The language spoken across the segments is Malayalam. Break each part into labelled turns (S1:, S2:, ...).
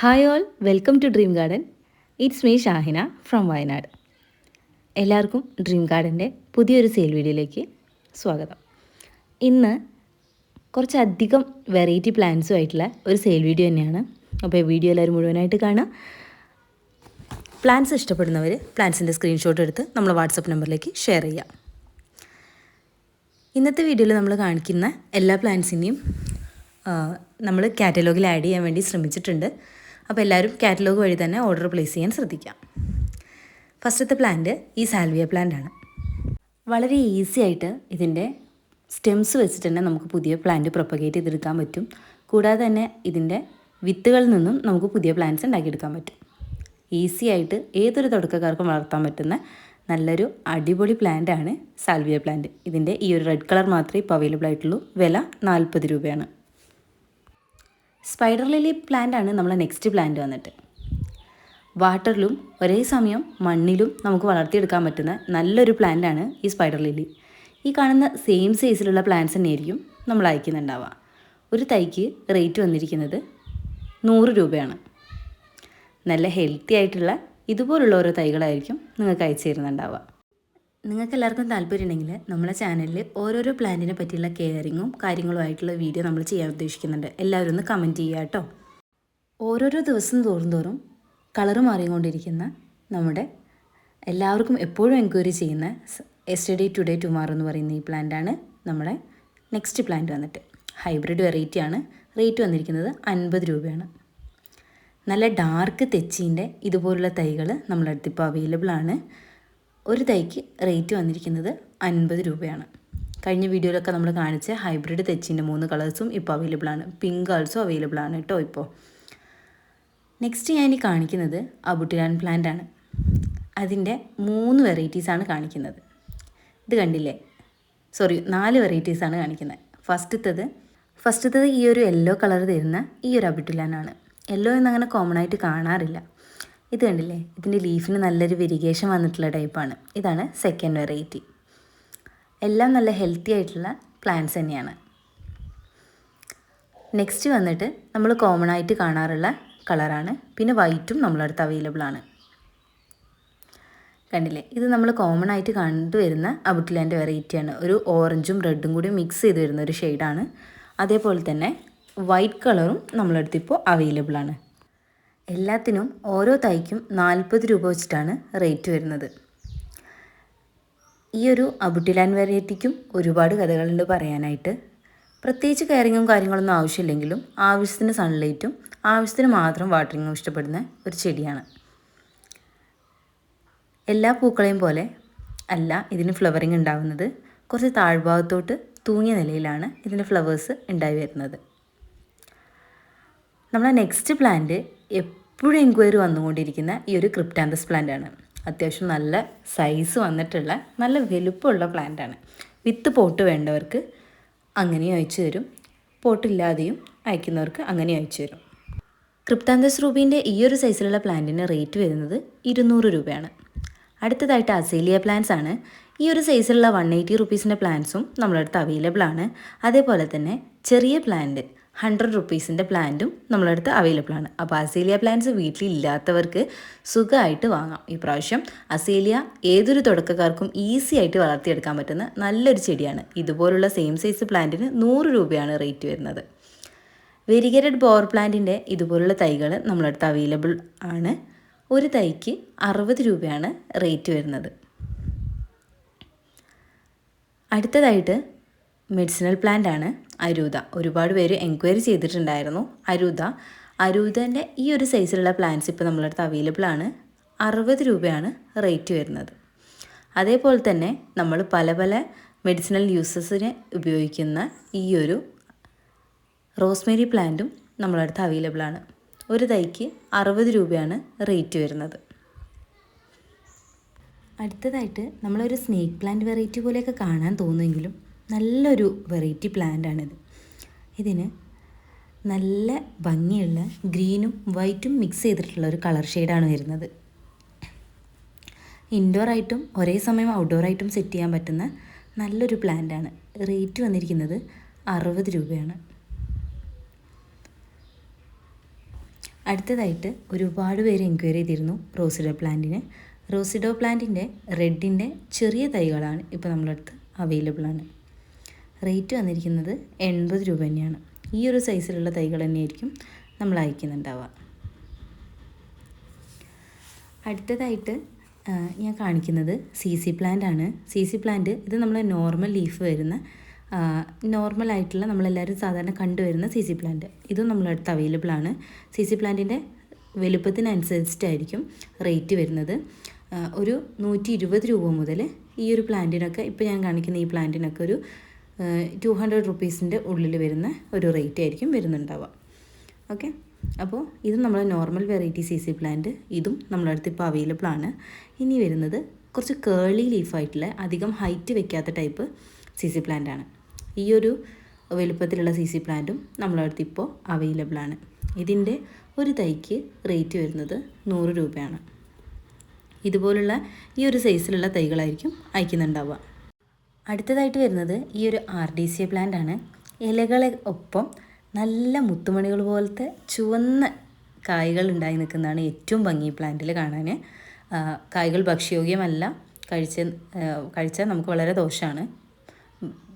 S1: Hi all welcome to dream garden it's me Shahina from Wayanad എല്ലാവർക്കും ഡ്രീം ഗാർഡന്റെ പുതിയൊരു സെയിൽ വീഡിയോയിലേക്ക് സ്വാഗതം. ഇന്ന് കുറച്ചധികം വെറൈറ്റി പ്ലാന്റ്സും ആയിട്ടുള്ള ഒരു സെയിൽ വീഡിയോ തന്നെയാണ്. അപ്പോൾ ഈ വീഡിയോ എല്ലാവരും മുഴുവനായിട്ട് കാണാം പ്ലാന്റ്സ് ഇഷ്ടപ്പെടുന്നവർ പ്ലാന്റ്സിന്റെ സ്ക്രീൻഷോട്ട് എടുത്ത് നമ്മൾ വാട്സപ്പ് നമ്പറിലേക്ക് ഷെയർ ചെയ്യാം ഇന്നത്തെ വീഡിയോയിൽ നമ്മൾ കാണിക്കുന്ന എല്ലാ പ്ലാന്റ്സിനെയും നമ്മൾ കാറ്റലോഗിൽ ആഡ് ചെയ്യാൻ വേണ്ടി ശ്രമിച്ചിട്ടുണ്ട്. അപ്പോൾ എല്ലാവരും കാറ്റലോഗ് വഴി തന്നെ ഓർഡർ പ്ലേസ് ചെയ്യാൻ ശ്രദ്ധിക്കാം. ഫസ്റ്റത്തെ പ്ലാന്റ് ഈ സാൽവിയ പ്ലാന്റ് ആണ്. വളരെ ഈസി ആയിട്ട് ഇതിന്റെ സ്റ്റെംസ് വെച്ചിട്ട് തന്നെ നമുക്ക് പുതിയ പ്ലാന്റ് പ്രൊപ്പഗേറ്റ് ചെയ്തെടുക്കാൻ പറ്റും. കൂടാതെ തന്നെ ഇതിന്റെ വിത്തുകളിൽ നിന്നും നമുക്ക് പുതിയ പ്ലാന്റ്സ് ഉണ്ടാക്കിയെടുക്കാൻ പറ്റും. ഈസി ആയിട്ട് ഏതൊരു തുടക്കക്കാർക്കും വളർത്താൻ പറ്റുന്ന നല്ലൊരു അടിപൊളി പ്ലാന്റ് ആണ് സാൽവിയ പ്ലാന്റ് ഇതിന്റെ ഈ ഒരു റെഡ് കളർ മാത്രമേ ഇപ്പോൾ അവൈലബിൾ ആയിട്ടുള്ളൂ. വില നാൽപ്പത് രൂപയാണ്. സ്പൈഡർ ലിലി പ്ലാന്റ് ആണ് നമ്മളെ നെക്സ്റ്റ് പ്ലാന്റ് വന്നിട്ട്. വാട്ടറിലും ഒരേ സമയം മണ്ണിലും നമുക്ക് വളർത്തിയെടുക്കാൻ പറ്റുന്ന നല്ലൊരു പ്ലാന്റ് ആണ് ഈ സ്പൈഡർ ലില്ലി ഈ കാണുന്ന സെയിം സൈസിലുള്ള പ്ലാന്റ്സ് തന്നെയായിരിക്കും നമ്മൾ അയക്കുന്നുണ്ടാവുക. ഒരു തൈക്ക് റേറ്റ് വന്നിരിക്കുന്നത് നൂറ് രൂപയാണ്. നല്ല ഹെൽത്തി ആയിട്ടുള്ള ഇതുപോലുള്ള ഓരോ തൈകളായിരിക്കും നിങ്ങൾക്ക് അയച്ചു തരുന്നുണ്ടാവുക. നിങ്ങൾക്ക് എല്ലാവർക്കും താല്പര്യമുണ്ടെങ്കിൽ നമ്മളെ ചാനലിൽ ഓരോരോ പ്ലാന്റിനെ പറ്റിയുള്ള കെയറിങ്ങും കാര്യങ്ങളുമായിട്ടുള്ള വീഡിയോ നമ്മൾ ചെയ്യാൻ ഉദ്ദേശിക്കുന്നുണ്ട്. എല്ലാവരും ഒന്ന് കമന്റ് ചെയ്യുക കേട്ടോ ഓരോരോ ദിവസം തോറും തോറും കളറ് മാറിക്കൊണ്ടിരിക്കുന്ന നമ്മുടെ എല്ലാവർക്കും എപ്പോഴും എൻക്വയറി ചെയ്യുന്ന എസ്റ്റഡി ടുഡേ ടുമാറോ എന്ന് പറയുന്ന ഈ പ്ലാന്റാണ് നമ്മുടെ നെക്സ്റ്റ് പ്ലാന്റ് വന്നിട്ട്. ഹൈബ്രിഡ് വെറൈറ്റി ആണ്. റേറ്റ് വന്നിരിക്കുന്നത് അൻപത് രൂപയാണ്. നല്ല ഡാർക്ക് തെച്ചീന്റെ ഇതുപോലുള്ള തൈകൾ നമ്മളടുത്തിപ്പോൾ അവൈലബിൾ ആണ്. ഒരു തൈക്ക് റേറ്റ് വന്നിരിക്കുന്നത് അൻപത് രൂപയാണ്. കഴിഞ്ഞ വീഡിയോയിലൊക്കെ നമ്മൾ കാണിച്ച ഹൈബ്രിഡ് തെച്ചിന്റെ മൂന്ന് കളേഴ്സും ഇപ്പോൾ അവൈലബിൾ ആണ്. പിങ്ക് ആൾസോ അവൈലബിൾ ആണ് കേട്ടോ ഇപ്പോൾ നെക്സ്റ്റ് ഞാൻ ഇനി കാണിക്കുന്നത് അബുട്ടിലാൻ പ്ലാന്റ് ആണ്. അതിന്റെ മൂന്ന് വെറൈറ്റീസാണ് കാണിക്കുന്നത്. ഇത് കണ്ടില്ലേ? സോറി നാല് വെറൈറ്റീസാണ് കാണിക്കുന്നത്. ഫസ്റ്റത്തത് ഫസ്റ്റത്തത് ഈ ഒരു യെല്ലോ കളർ തരുന്ന ഈ ഒരു അബിട്ടുലാനാണ് യെല്ലോ എന്നങ്ങനെ കോമൺ ആയിട്ട് കാണാറില്ല. ഇത് കണ്ടില്ലേ? ഇതിന്റെ ലീഫിന് നല്ലൊരു വെരിഗേഷൻ വന്നിട്ടുള്ള ടൈപ്പാണ് ഇതാണ് സെക്കൻഡ് വെറൈറ്റി എല്ലാം നല്ല ഹെൽത്തി ആയിട്ടുള്ള പ്ലാന്റ്സ് തന്നെയാണ്. നെക്സ്റ്റ് വന്നിട്ട് നമ്മൾ കോമൺ ആയിട്ട് കാണാറുള്ള കളറാണ് പിന്നെ വൈറ്റും നമ്മളടുത്ത് അവൈലബിൾ ആണ്. കണ്ടില്ലേ? ഇത് നമ്മൾ കോമൺ ആയിട്ട് കണ്ടുവരുന്ന അബുട്ടിലാന്റെ വെറൈറ്റിയാണ് ഒരു ഓറഞ്ചും റെഡും കൂടി മിക്സ് ചെയ്ത് വരുന്ന ഒരു ഷെയ്ഡാണ് അതേപോലെ തന്നെ വൈറ്റ് കളറും നമ്മളടുത്ത് ഇപ്പോൾ അവൈലബിൾ ആണ്. എല്ലാത്തിനും ഓരോ തൈക്കും നാൽപ്പത് രൂപ വെച്ചിട്ടാണ് റേറ്റ് വരുന്നത്. ഈ ഒരു അബുട്ടിലാൻ വെറൈറ്റിക്കും ഒരുപാട് കഥകളുണ്ട് പറയാനായിട്ട്. പ്രത്യേകിച്ച് കെയറിങ്ങും കാര്യങ്ങളൊന്നും ആവശ്യമില്ലെങ്കിലും ആവശ്യത്തിന് സൺലൈറ്റും ആവശ്യത്തിന് മാത്രം വാട്ടറിങ്ങും ഇഷ്ടപ്പെടുന്ന ഒരു ചെടിയാണ്. എല്ലാ പൂക്കളെയും പോലെ അല്ല ഇതിന് ഫ്ലവറിങ് ഉണ്ടാകുന്നത് കുറച്ച് താഴ്ഭാഗത്തോട്ട് തൂങ്ങിയ നിലയിലാണ് ഇതിന്റെ ഫ്ലവേഴ്സ് ഉണ്ടായി വരുന്നത്. നമ്മളെ നെക്സ്റ്റ് പ്ലാന്റ് എപ്പോഴും എൻക്വയറി വന്നുകൊണ്ടിരിക്കുന്ന ഈ ഒരു ക്രിപ്റ്റാന്തസ് പ്ലാന്റ് ആണ്. അത്യാവശ്യം നല്ല സൈസ് വന്നിട്ടുള്ള നല്ല വലുപ്പമുള്ള പ്ലാന്റ് ആണ്. വിത്ത് പോട്ട് വേണ്ടവർക്ക് അങ്ങനെയും അയച്ചു തരും. പോട്ടില്ലാതെയും അയക്കുന്നവർക്ക് അങ്ങനെ അയച്ചു തരും. ക്രിപ്താന്തസ് റൂബീന്റെ ഈ ഒരു സൈസിലുള്ള പ്ലാന്റിന് റേറ്റ് വരുന്നത് ഇരുന്നൂറ് രൂപയാണ്. അടുത്തതായിട്ട് അസേലിയ പ്ലാന്റ്സ് ആണ്. ഈ ഒരു സൈസിലുള്ള വൺ എയ്റ്റി റുപ്പീസിന്റെ പ്ലാന്റ്സും നമ്മളടുത്ത് അവൈലബിൾ ആണ്. അതേപോലെ തന്നെ ചെറിയ പ്ലാന്റ് ഹൺഡ്രഡ് റുപ്പീസിന്റെ പ്ലാന്റും നമ്മളടുത്ത് അവൈലബിൾ ആണ്. അപ്പോൾ അസേലിയ പ്ലാന്റ്സ് വീട്ടിലില്ലാത്തവർക്ക് സുഖമായിട്ട് വാങ്ങാം. ഈ പ്രാവശ്യം അസേലിയ ഏതൊരു തുടക്കക്കാർക്കും ഈസി ആയിട്ട് വളർത്തിയെടുക്കാൻ പറ്റുന്ന നല്ലൊരു ചെടിയാണ്. ഇതുപോലുള്ള സെയിം സൈസ് പ്ലാന്റിന് നൂറ് രൂപയാണ് റേറ്റ് വരുന്നത്. വെരിഗേറ്റഡ് ബോർ പ്ലാന്റിന്റെ ഇതുപോലുള്ള തൈകൾ നമ്മളടുത്ത് അവൈലബിൾ ആണ്. ഒരു തൈക്ക് അറുപത് രൂപയാണ് റേറ്റ് വരുന്നത്. അടുത്തതായിട്ട് മെഡിസിനൽ പ്ലാന്റ് ആണ്. അരൂത. ഒരുപാട് പേര് എൻക്വയറി ചെയ്തിട്ടുണ്ടായിരുന്നു. അരൂത അരൂതന്റെ ഈ ഒരു സൈസിലുള്ള പ്ലാന്റ്സ് ഇപ്പോൾ നമ്മളടുത്ത് അവൈലബിൾ ആണ്. അറുപത് രൂപയാണ് റേറ്റ് വരുന്നത്. അതേപോലെ തന്നെ നമ്മൾ പല പല മെഡിസിനൽ യൂസസിന് ഉപയോഗിക്കുന്ന ഈ ഒരു റോസ്മേരി പ്ലാന്റും നമ്മളടുത്ത് അവൈലബിൾ ആണ്. ഒരു തൈക്ക് അറുപത് രൂപയാണ് റേറ്റ് വരുന്നത്. അടുത്തതായിട്ട് നമ്മളൊരു സ്നേക്ക് പ്ലാന്റ് വെറൈറ്റി പോലെയൊക്കെ കാണാൻ തോന്നുമെങ്കിലും നല്ലൊരു വെറൈറ്റി പ്ലാന്റാണിത്. ഇതിന് നല്ല ഭംഗിയുള്ള ഗ്രീനും വൈറ്റും മിക്സ് ചെയ്തിട്ടുള്ള ഒരു കളർ ഷെയ്ഡാണ് വരുന്നത്. ഇൻഡോർ ആയിട്ടും ഒരേ സമയം ഔട്ട്ഡോർ ആയിട്ടും സെറ്റ് ചെയ്യാൻ പറ്റുന്ന നല്ലൊരു പ്ലാന്റാണ്. റേറ്റ് വന്നിരിക്കുന്നത് അറുപത് രൂപയാണ്. അടുത്തതായിട്ട് ഒരുപാട് പേര് എൻക്വയറി ചെയ്തിരുന്നു റോസിഡോ പ്ലാന്റിന്. റോസിഡോ പ്ലാന്റിന്റെ റെഡിന്റെ ചെറിയ തൈകളാണ് ഇപ്പോൾ നമ്മളടുത്ത് അവൈലബിൾ ആണ് റേറ്റ് വന്നിരിക്കുന്നത് എൺപത് രൂപ തന്നെയാണ്. ഈ ഒരു സൈസിലുള്ള തൈകൾ തന്നെയായിരിക്കും നമ്മൾ അയക്കുന്നുണ്ടാവുക. അടുത്തതായിട്ട് ഞാൻ കാണിക്കുന്നത് സി സി പ്ലാന്റ് ആണ്. സി സി പ്ലാന്റ് ഇത് നമ്മൾ നോർമൽ ലീഫ് വരുന്ന നോർമൽ ആയിട്ടുള്ള നമ്മളെല്ലാവരും സാധാരണ കണ്ടുവരുന്ന സി സി പ്ലാന്റ് ഇതും നമ്മളടുത്ത് അവൈലബിൾ ആണ്. സി സി പ്ലാന്റിന്റെ വലുപ്പത്തിനനുസരിച്ചിട്ടായിരിക്കും റേറ്റ് വരുന്നത്. ഒരു നൂറ്റി ഇരുപത് രൂപ മുതൽ ഈ ഒരു പ്ലാന്റിനൊക്കെ ഇപ്പോൾ ഞാൻ കാണിക്കുന്ന ഈ പ്ലാന്റിനൊക്കെ ഒരു ടു ഹൺഡ്രഡ് റുപ്പീസിന്റെ ഉള്ളിൽ വരുന്ന ഒരു റേറ്റ് ആയിരിക്കും വരുന്നുണ്ടാവുക. ഓക്കെ അപ്പോൾ ഇത് നമ്മളെ normal variety C C plant ഇതും നമ്മുടെ അടുത്ത് ഇപ്പോൾ അവൈലബിൾ ആണ്. ഇനി വരുന്നത് കുറച്ച് കേളി ലീഫായിട്ടുള്ള അധികം ഹൈറ്റ് വെക്കാത്ത ടൈപ്പ് സി സി പ്ലാന്റ് ആണ്. ഈ ഒരു വലുപ്പത്തിലുള്ള സി സി പ്ലാന്റും നമ്മളെ അടുത്ത് ഇപ്പോൾ അവൈലബിൾ ആണ്. ഇതിന്റെ ഒരു തൈക്ക് റേറ്റ് വരുന്നത് നൂറ് രൂപയാണ്. ഇതുപോലുള്ള ഈ ഒരു സൈസിലുള്ള തൈകളായിരിക്കും അയക്കുന്നുണ്ടാവുക. അടുത്തതായിട്ട് വരുന്നത് ഈ ഒരു ആർ ഡി സി പ്ലാന്റ് ആണ്. ഇലകളെ ഒപ്പം നല്ല മുത്തുമണികൾ പോലത്തെ ചുവന്ന കായകൾ ഉണ്ടായി നിൽക്കുന്നതാണ് ഏറ്റവും ഭംഗി പ്ലാന്റിൽ കാണാൻ കായ്കൾ ഭക്ഷ്യയോഗ്യമല്ല കഴിച്ച കഴിച്ചാൽ നമുക്ക് വളരെ ദോഷമാണ്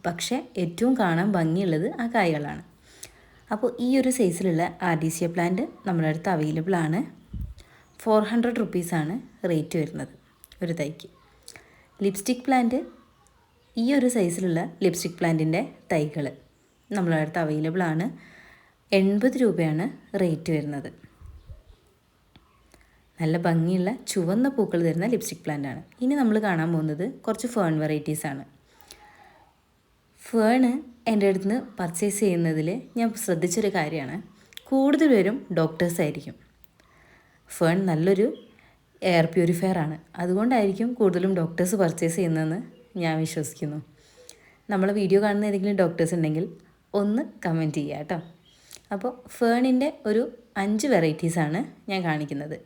S1: പക്ഷേ ഏറ്റവും കാണാൻ ഭംഗിയുള്ളത് ആ കായകളാണ്. അപ്പോൾ ഈ ഒരു സൈസിലുള്ള ആർ ഡി സി പ്ലാന്റ് നമ്മുടെ അടുത്ത് അവൈലബിൾ ആണ്. ഫോർ ഹൺഡ്രഡ് റുപ്പീസാണ് റേറ്റ് വരുന്നത് ഒരു തൈക്ക്. ലിപ്സ്റ്റിക് പ്ലാന്റ് ഈ ഒരു സൈസിലുള്ള ലിപ്സ്റ്റിക് പ്ലാന്റിന്റെ തൈകൾ നമ്മളുടെ അടുത്ത് അവൈലബിൾ ആണ്. എൺപത് രൂപയാണ് റേറ്റ് വരുന്നത്. നല്ല ഭംഗിയുള്ള ചുവന്ന പൂക്കൾ തരുന്ന ലിപ്സ്റ്റിക് പ്ലാന്റ് ആണ്. ഇനി നമ്മൾ കാണാൻ പോകുന്നത് കുറച്ച് ഫേൺ വെറൈറ്റീസ് ആണ്. ഫേണ് എന്റെ അടുത്ത് നിന്ന് പർച്ചേസ് ചെയ്യുന്നതിൽ ഞാൻ ശ്രദ്ധിച്ചൊരു കാര്യമാണ്. കൂടുതൽ പേരും ഡോക്ടേഴ്സ് ആയിരിക്കും. ഫേൺ നല്ലൊരു എയർ പ്യൂരിഫയർ ആണ്. അതുകൊണ്ടായിരിക്കും കൂടുതലും ഡോക്ടേഴ്സ് പർച്ചേസ് ചെയ്യുന്നതെന്ന് ഞാൻ വിശ്വസിക്കുന്നു. നമ്മൾ വീഡിയോ കാണുന്ന ഏതെങ്കിലും ഡോക്ടേഴ്സ് ഉണ്ടെങ്കിൽ ഒന്ന് കമന്റ് ചെയ്യുക കേട്ടോ. അപ്പോൾ ഫേണിന്റെ ഒരു അഞ്ച് വെറൈറ്റീസാണ് ഞാൻ കാണിക്കുന്നത്.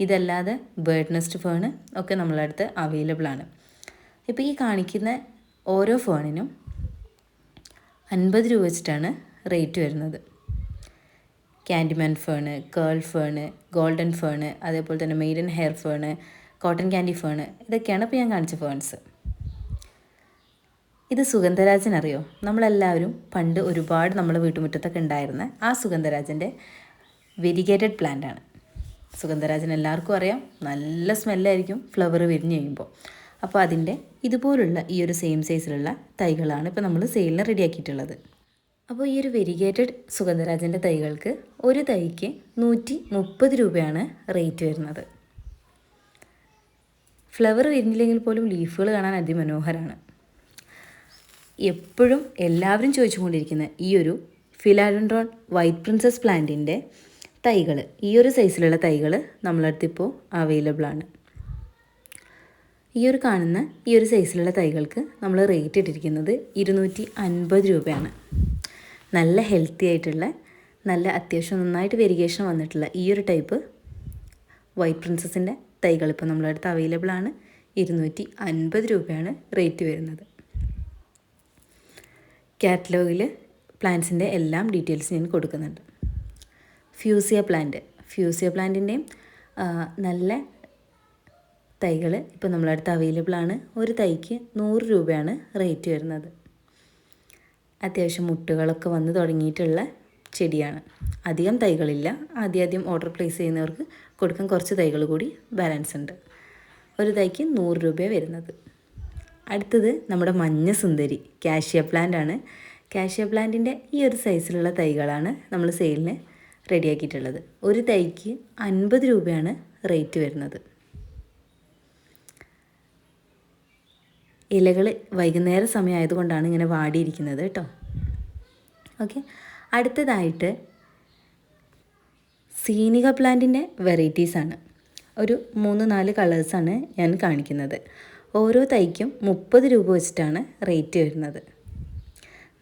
S1: ഇതല്ലാതെ ബേർഡ് നെസ്റ്റ് ഫേണ് ഒക്കെ നമ്മളെ അടുത്ത് അവൈലബിൾ ആണ്. ഇപ്പോൾ ഈ കാണിക്കുന്ന ഓരോ ഫേണിനും അൻപത് രൂപ വെച്ചിട്ടാണ് റേറ്റ് വരുന്നത്. Candyman fern curl fern golden fern അതേപോലെ തന്നെ maiden hair fern cotton candy fern ഇതൊക്കെയാണ് ഇപ്പോൾ ഞാൻ കാണിച്ച ഫേൺസ് ഇത് സുഗന്ധരാജൻ അറിയോ നമ്മളെല്ലാവരും പണ്ട് ഒരുപാട് നമ്മളെ വീട്ടുമുറ്റത്തൊക്കെ ഉണ്ടായിരുന്ന ആ സുഗന്ധരാജന്റെ വെരിഗേറ്റഡ് പ്ലാന്റ് ആണ്. സുഗന്ധരാജൻ എല്ലാവർക്കും അറിയാം. നല്ല സ്മെല്ലായിരിക്കും ഫ്ലവർ വിരിഞ്ഞ് കഴിയുമ്പോൾ. അപ്പോൾ അതിന്റെ ഇതുപോലുള്ള ഈ ഒരു സെയിം സൈസിലുള്ള തൈകളാണ് ഇപ്പോൾ നമ്മൾ സെയിലിന് റെഡിയാക്കിയിട്ടുള്ളത് അപ്പോൾ ഈ ഒരു വെരിഗേറ്റഡ് സുഗന്ധരാജന്റെ തൈകൾക്ക് ഒരു തൈക്ക് നൂറ്റി മുപ്പത് രൂപയാണ് റേറ്റ് വരുന്നത്. ഫ്ലവർ വിരിഞ്ഞില്ലെങ്കിൽ പോലും ലീഫുകൾ കാണാൻ അതിമനോഹരമാണ്. എപ്പോഴും എല്ലാവരും ചോദിച്ചുകൊണ്ടിരിക്കുന്ന ഈ ഒരു ഫിലാഡൻഡ്രോൺ വൈറ്റ് പ്രിൻസസ് പ്ലാന്റിന്റെ തൈകൾ ഈ ഒരു സൈസിലുള്ള തൈകൾ നമ്മളടുത്ത് ഇപ്പോൾ അവൈലബിൾ ആണ്. ഈ ഒരു കാണുന്ന ഈ ഒരു സൈസിലുള്ള തൈകൾക്ക് നമ്മൾ റേറ്റ് ഇട്ടിരിക്കുന്നത് ഇരുന്നൂറ്റി അൻപത് രൂപയാണ്. നല്ല ഹെൽത്തി ആയിട്ടുള്ള നല്ല അത്യാവശ്യം നന്നായിട്ട് വെരിഗേഷൻ വന്നിട്ടുള്ള ഈ ഒരു ടൈപ്പ് വൈറ്റ് പ്രിൻസസിന്റെ തൈകൾ ഇപ്പോൾ നമ്മളടുത്ത് അവൈലബിൾ ആണ്. ഇരുന്നൂറ്റി അൻപത് രൂപയാണ് റേറ്റ് വരുന്നത്. കാറ്റലോഗിൽ പ്ലാന്റ്സിന്റെ എല്ലാം ഡീറ്റെയിൽസ് ഞാൻ കൊടുക്കുന്നുണ്ട്. ഫ്യൂസിയ പ്ലാന്റ് ഫ്യൂസിയ പ്ലാന്റിന്റെയും നല്ല തൈകൾ ഇപ്പോൾ നമ്മളെ അടുത്ത് അവൈലബിൾ ആണ്. ഒരു തൈക്ക് നൂറ് രൂപയാണ് റേറ്റ് വരുന്നത്. അത്യാവശ്യം മുട്ടുകളൊക്കെ വന്ന് തുടങ്ങിയിട്ടുള്ള ചെടിയാണ്. അധികം തൈകളില്ല. ആദ്യം ഓർഡർ പ്ലേസ് ചെയ്യുന്നവർക്ക് കൊടുക്കാൻ കുറച്ച് തൈകൾ കൂടി ബാലൻസ് ഉണ്ട്. ഒരു തൈക്ക് നൂറ് രൂപയാണ് വരുന്നത്. അടുത്തത് നമ്മുടെ മഞ്ഞ സുന്ദരി കാഷ്യ പ്ലാന്റ് ആണ്. കാഷ്യ പ്ലാന്റിന്റെ ഈ ഒരു സൈസിലുള്ള തൈകളാണ് നമ്മൾ സെയിലിന് റെഡിയാക്കിയിട്ടുള്ളത് ഒരു തൈക്ക് അൻപത് രൂപയാണ് റേറ്റ് വരുന്നത്. ഇലകൾ വൈകുന്നേര സമയമായതുകൊണ്ടാണ് ഇങ്ങനെ വാടിയിരിക്കുന്നത് കേട്ടോ. ഓക്കെ അടുത്തതായിട്ട് സീനിക പ്ലാന്റിന്റെ വെറൈറ്റീസാണ് ഒരു മൂന്ന് നാല് കളേഴ്സാണ് ഞാൻ കാണിക്കുന്നത്. ഓരോ തൈക്കും മുപ്പത് രൂപ വെച്ചിട്ടാണ് റേറ്റ് വരുന്നത്.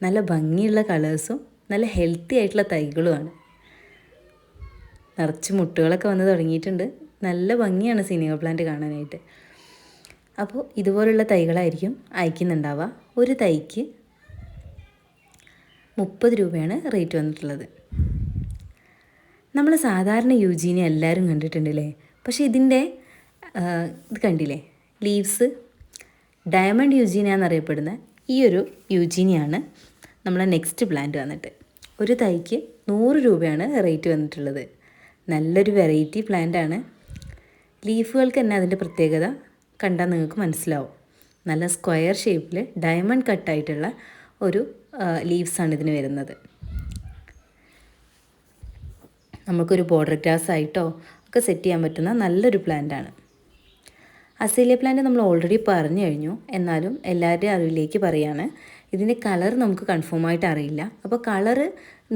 S1: നല്ല ഭംഗിയുള്ള കളേഴ്സും നല്ല ഹെൽത്തി ആയിട്ടുള്ള തൈകളുമാണ്. നിറച്ച് മുട്ടുകളൊക്കെ വന്ന് തുടങ്ങിയിട്ടുണ്ട്. നല്ല ഭംഗിയാണ് സിനിമ പ്ലാന്റ് കാണാനായിട്ട്. അപ്പോൾ ഇതുപോലുള്ള തൈകളായിരിക്കും അയക്കുന്നുണ്ടാവുക. ഒരു തൈക്ക് മുപ്പത് രൂപയാണ് റേറ്റ് വന്നിട്ടുള്ളത്. നമ്മൾ സാധാരണ യൂജീനെ എല്ലാവരും കണ്ടിട്ടുണ്ടല്ലേ? പക്ഷേ ഇതിന്റെ ഇത് കണ്ടില്ലേ? ലീവ്സ് ഡയമണ്ട് യുജീനിയ എന്നറിയപ്പെടുന്ന ഈ ഒരു യുജീനിയാണ് നമ്മളെ നെക്സ്റ്റ് പ്ലാന്റ് വന്നിട്ട്. ഒരു തൈക്ക് നൂറ് രൂപയാണ് റേറ്റ് വന്നിട്ടുള്ളത്. നല്ലൊരു വെറൈറ്റി പ്ലാന്റാണ് ലീഫുകൾക്ക് തന്നെ അതിന്റെ പ്രത്യേകത കണ്ടാൽ നിങ്ങൾക്ക് മനസ്സിലാവും. നല്ല സ്ക്വയർ ഷേപ്പിൽ ഡയമണ്ട് കട്ടായിട്ടുള്ള ഒരു ലീവ്സാണ് ഇതിന് വരുന്നത്. നമുക്കൊരു ബോർഡർ ഗ്രാസ് ആയിട്ടോ ഒക്കെ സെറ്റ് ചെയ്യാൻ പറ്റുന്ന നല്ലൊരു പ്ലാന്റാണ് അസേലിയ പ്ലാന്റ് നമ്മൾ ഓൾറെഡി പറഞ്ഞു കഴിഞ്ഞു. എന്നാലും എല്ലാവരുടെയും അറിവിലേക്ക് പറയാണ്. ഇതിന്റെ കളർ നമുക്ക് കൺഫേം ആയിട്ട് അറിയില്ല. അപ്പോൾ കളറ്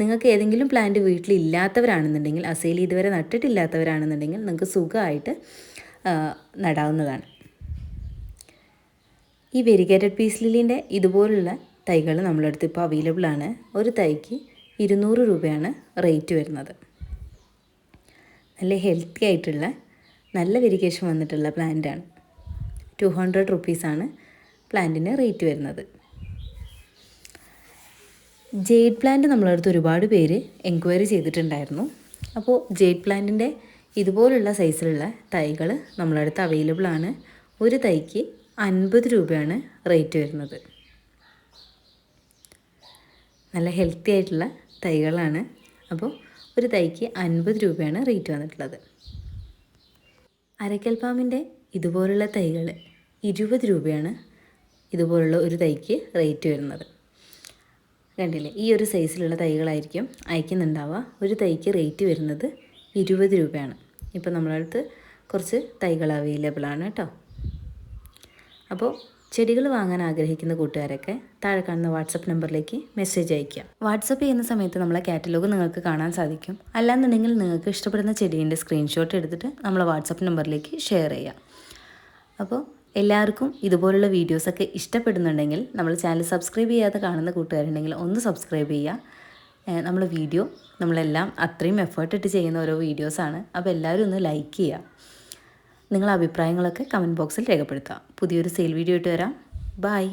S1: നിങ്ങൾക്ക് ഏതെങ്കിലും പ്ലാന്റ് വീട്ടിൽ ഇല്ലാത്തവരാണെന്നുണ്ടെങ്കിൽ അസേലി ഇതുവരെ നട്ടിട്ടില്ലാത്തവരാണെന്നുണ്ടെങ്കിൽ നിങ്ങൾക്ക് സുഖമായിട്ട് നടാവുന്നതാണ്. ഈ വെരിഗേറ്റഡ് പീസ് ലില്ലിന്റെ ഇതുപോലുള്ള തൈകൾ നമ്മളടുത്ത് ഇപ്പോൾ അവൈലബിൾ ആണ്. ഒരു തൈക്ക് ഇരുന്നൂറ് രൂപയാണ് റേറ്റ് വരുന്നത്. നല്ല ഹെൽത്തി ആയിട്ടുള്ള നല്ല വെരിഗേഷൻ വന്നിട്ടുള്ള പ്ലാന്റാണ് ടു ഹൺഡ്രഡ് റുപ്പീസാണ് പ്ലാന്റിന് റേറ്റ് വരുന്നത്. ജെയ്ഡ് പ്ലാന്റ് നമ്മളടുത്ത് ഒരുപാട് പേര് എൻക്വയറി ചെയ്തിട്ടുണ്ടായിരുന്നു. അപ്പോൾ ജെയ്ഡ് പ്ലാന്റിന്റെ ഇതുപോലുള്ള സൈസിലുള്ള തൈകൾ നമ്മളടുത്ത് അവൈലബിൾ ആണ്. ഒരു തൈക്ക് അൻപത് രൂപയാണ് റേറ്റ് വരുന്നത്. നല്ല ഹെൽത്തി ആയിട്ടുള്ള തൈകളാണ്. അപ്പോൾ ഒരു തൈക്ക് അൻപത് രൂപയാണ് റേറ്റ് വന്നിട്ടുള്ളത്. അരക്കൽ പാമ്പിന്റെ ഇതുപോലുള്ള തൈകൾ ഇരുപത് രൂപയാണ് ഇതുപോലുള്ള ഒരു തൈക്ക് റേറ്റ് വരുന്നത്. കണ്ടില്ലേ? ഈ ഒരു സൈസിലുള്ള തൈകളായിരിക്കും അയക്കുന്നുണ്ടാവുക. ഒരു തൈക്ക് റേറ്റ് വരുന്നത് ഇരുപത് രൂപയാണ്. ഇപ്പോൾ നമ്മളടുത്ത് കുറച്ച് തൈകൾ അവൈലബിൾ ആണ് കേട്ടോ. അപ്പോൾ ചെടികൾ വാങ്ങാൻ ആഗ്രഹിക്കുന്ന കൂട്ടുകാരൊക്കെ താഴെ കാണുന്ന വാട്സപ്പ് നമ്പറിലേക്ക് മെസ്സേജ് അയയ്ക്കുക. വാട്സപ്പ് ചെയ്യുന്ന സമയത്ത് നമ്മളെ കാറ്റലോഗ് നിങ്ങൾക്ക് കാണാൻ സാധിക്കും. അല്ലാന്നുണ്ടെങ്കിൽ നിങ്ങൾക്ക് ഇഷ്ടപ്പെടുന്ന ചെടീന്റെ സ്ക്രീൻഷോട്ട് എടുത്തിട്ട് നമ്മളെ വാട്സപ്പ് നമ്പറിലേക്ക് ഷെയർ ചെയ്യാം അപ്പോൾ എല്ലാവർക്കും ഇതുപോലുള്ള വീഡിയോസൊക്കെ ഇഷ്ടപ്പെടുന്നുണ്ടെങ്കിൽ നമ്മൾ ചാനൽ സബ്സ്ക്രൈബ് ചെയ്യാതെ കാണുന്ന കൂട്ടുകാരുണ്ടെങ്കിൽ ഒന്ന് സബ്സ്ക്രൈബ് ചെയ്യുക. നമ്മൾ വീഡിയോ നമ്മളെല്ലാം അത്രയും എഫേർട്ട് ഇട്ട് ചെയ്യുന്ന ഓരോ വീഡിയോസാണ്. അപ്പോൾ എല്ലാവരും ഒന്ന് ലൈക്ക് ചെയ്യുക. നിങ്ങളുടെ അഭിപ്രായങ്ങളൊക്കെ കമന്റ് ബോക്സിൽ രേഖപ്പെടുത്തുക. പുതിയൊരു സെയിൽ വീഡിയോ ഇട്ട് വരാം. ബൈ